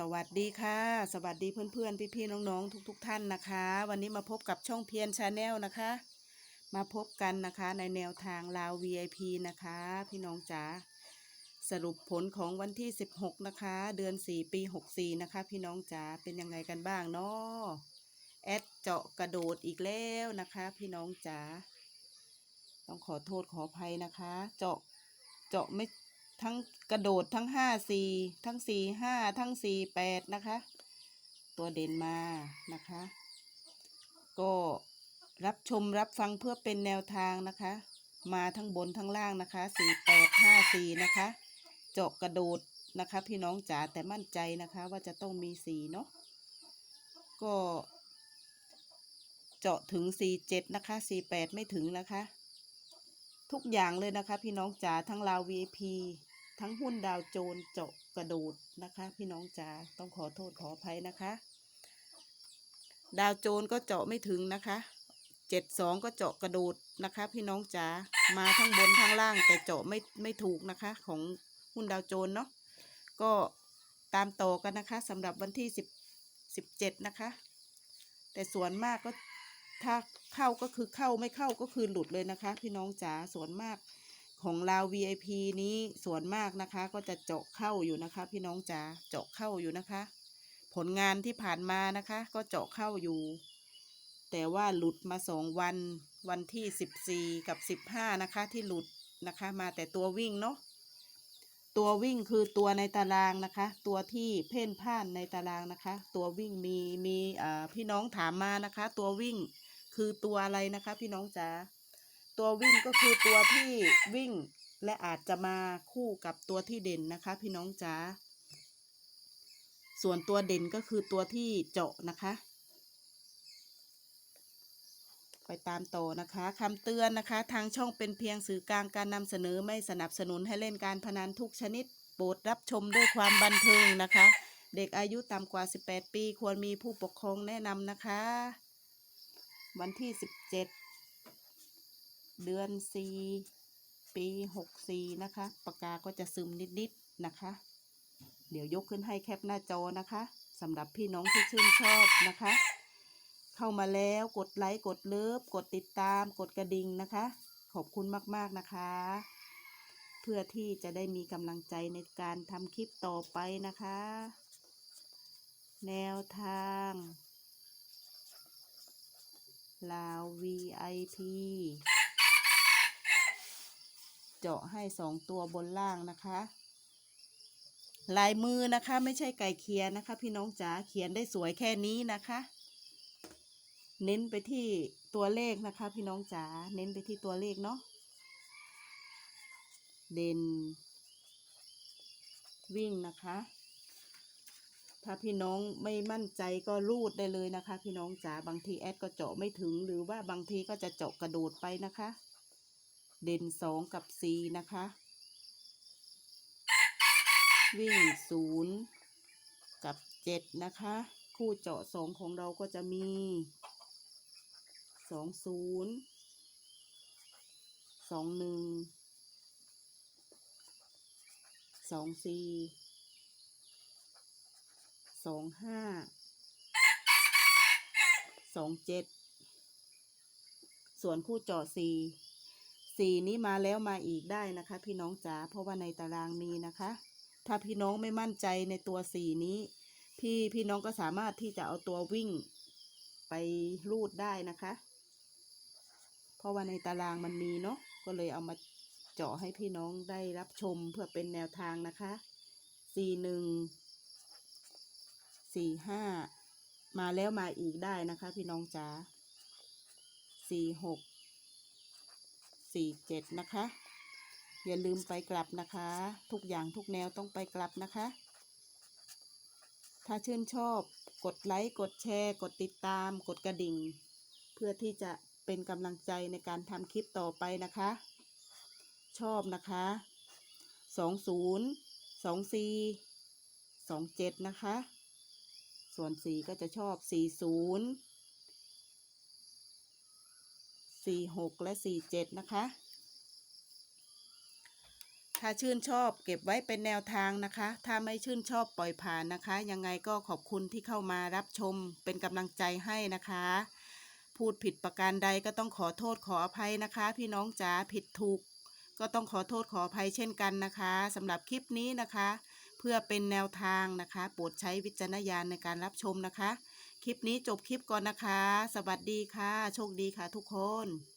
สวัสดีค่ะ สวัสดีเพื่อนๆ พี่ๆ น้องๆ ทุก ๆ ท่านนะคะ วันนี้มาพบกับช่องเพียนชาแนลนะคะ มาพบกันนะคะในแนวทางลาว VIP นะคะ พี่น้องจ๋าสรุปผลของวันที่ 16 นะคะ เดือน 4 ปี 64 นะคะ พี่น้องจ๋าเป็นยังไงกันบ้างเนาะแอดเจาะกระโดดอีกแล้วนะคะ พี่น้องจ๋าต้องขอโทษขออภัยนะคะ เจาะเจาะไม่ ทั้งกระโดดทั้งห้าสี่ทั้งสี่ห้าทั้งสี่แปดนะคะ ตัวเด่นมานะคะ ก็รับชมรับฟังเพื่อเป็นแนวทางนะคะ มาทั้งบนทั้งล่างนะคะสี่แปดห้าสี่นะคะ เจาะกระโดดนะคะ พี่น้องจ๋าแต่มั่นใจนะคะ ว่าจะต้องมีสี่เนาะก็เจาะถึงสี่เจ็ดนะคะสี่แปดไม่ถึงนะคะ ทุกอย่างเลยนะคะ พี่น้องจ๋าทั้งลาว VIP ทั้งหุ้นดาวโจนเจาะกระโดดนะคะ พี่น้องจ๋าต้องขอโทษขออภัยนะคะ ดาวโจนก็เจาะไม่ถึงนะคะเจ็ดสองก็เจาะกระโดดนะคะ พี่น้องจ๋ามาทั้งบนทั้งล่างแต่เจาะไม่ไม่ถูกนะคะ ของหุ้นดาวโจนเนาะก็ตามต่อกันนะคะสำหรับวันที่สิบสิบเจ็ดนะคะ แต่ส่วนมากก็ถ้าเข้าก็คือเข้าไม่เข้าก็คือหลุดเลยนะคะ พี่น้องจ๋าส่วนมาก ของเรา VIP นี้ส่วนมากนะคะ ก็จะเจาะเข้าอยู่นะคะ พี่น้องจ๋าเจาะเข้าอยู่นะคะ ผลงานที่ผ่านมานะคะ ก็เจาะเข้าอยู่ แต่ว่าหลุดมาสองวันวันที่สิบสี่กับสิบห้านะคะ ที่หลุดนะคะ มาแต่ตัววิ่งเนาะตัววิ่งคือตัวในตารางนะคะ ตัวที่เพ่นพ่านในตารางนะคะ ตัววิ่งมีมีพี่น้องถามมานะคะ ตัววิ่งคือตัวอะไรนะคะ พี่น้องจ๋า ตัววิ่งก็คือตัวที่วิ่งและอาจจะมาคู่กับตัวที่เด่นนะคะ พี่น้องจ๋า ส่วนตัวเด่นก็คือตัวที่เจาะนะคะไปตามต่อนะคะคำเตือนนะคะ ทางช่องเป็นเพียงสื่อกลางการนำเสนอไม่สนับสนุนให้เล่นการพนันทุกชนิด โปรดรับชมด้วยความบันเทิงนะคะ เด็กอายุต่ำกว่า 18 ปี ควรมีผู้ปกครองแนะนำนะคะ วันที่ 17 เดือน4ปี64นะคะ ปากกาก็จะซึมนิดๆนะคะ เดี๋ยวยกขึ้นให้แคปหน้าจอนะคะสำหรับพี่น้องที่ชื่นชอบนะคะ เข้ามาแล้วกดไลค์กดเลิฟกดติดตามกดกระดิ่งนะคะ ขอบคุณมากๆนะคะ เพื่อที่จะได้มีกำลังใจในการทำคลิปต่อไปนะคะ แนวทางลาว VIP เจาะให้สองตัวบนล่างนะคะ ลายมือนะคะ ไม่ใช่ไก่เขียนนะคะ พี่น้องจ๋าเขียนได้สวยแค่นี้นะคะ เน้นไปที่ตัวเลขนะคะ พี่น้องจ๋าเน้นไปที่ตัวเลขเนาะเด่นวิ่งนะคะ ถ้าพี่น้องไม่มั่นใจก็รูดได้เลยนะคะ พี่น้องจ๋าบางทีแอดก็เจาะไม่ถึง หรือว่าบางทีก็จะเจาะกระโดดไปนะคะ เด่นสองกับสี่นะคะ วิ่งศูนย์กับเจ็ดนะคะ คู่เจาะสองของเราก็จะมีสองศูนย์สองหนึ่งสองสี่สองห้าสองเจ็ดส่วนคู่เจาะสี่ สี่นี้มาแล้วมาอีกได้นะคะ พี่น้องจ๋าเพราะว่าในตารางมีนะคะ ถ้าพี่น้องไม่มั่นใจในตัวสี่นี้ พี่พี่น้องก็สามารถที่จะเอาตัววิ่งไปรูดได้นะคะ เพราะว่าในตารางมันมีเนาะก็เลยเอามาเจาะให้พี่น้องได้รับชมเพื่อเป็นแนวทางนะคะสี่หนึ่งสี่ห้ามาแล้วมาอีกได้นะคะ พี่น้องจ๋าสี่หก สี่เจ็ดนะคะ อย่าลืมไปกลับนะคะ ทุกอย่างทุกแนวต้องไปกลับนะคะ ถ้าชื่นชอบ กดไลค์ กดแชร์ กดติดตาม กดกระดิ่ง เพื่อที่จะเป็นกำลังใจในการทำคลิปต่อไปนะคะ ชอบนะคะสองศูนย์สองสี่สองเจ็ดนะคะ ส่วนสี่ก็จะชอบสี่ศูนย์ สี่หกและสี่เจ็ดนะคะ ถ้าชื่นชอบเก็บไว้เป็นแนวทางนะคะ ถ้าไม่ชื่นชอบปล่อยผ่านนะคะ ยังไงก็ขอบคุณที่เข้ามารับชมเป็นกำลังใจให้นะคะ พูดผิดประการใดก็ต้องขอโทษขออภัยนะคะ พี่น้องจ๋าผิดถูก ก็ต้องขอโทษขออภัยเช่นกันนะคะสำหรับคลิปนี้นะคะ เพื่อเป็นแนวทางนะคะ โปรดใช้วิจารณญาณในการรับชมนะคะ คลิปนี้จบคลิปก่อนนะคะ สวัสดีค่ะ โชคดีค่ะทุกคน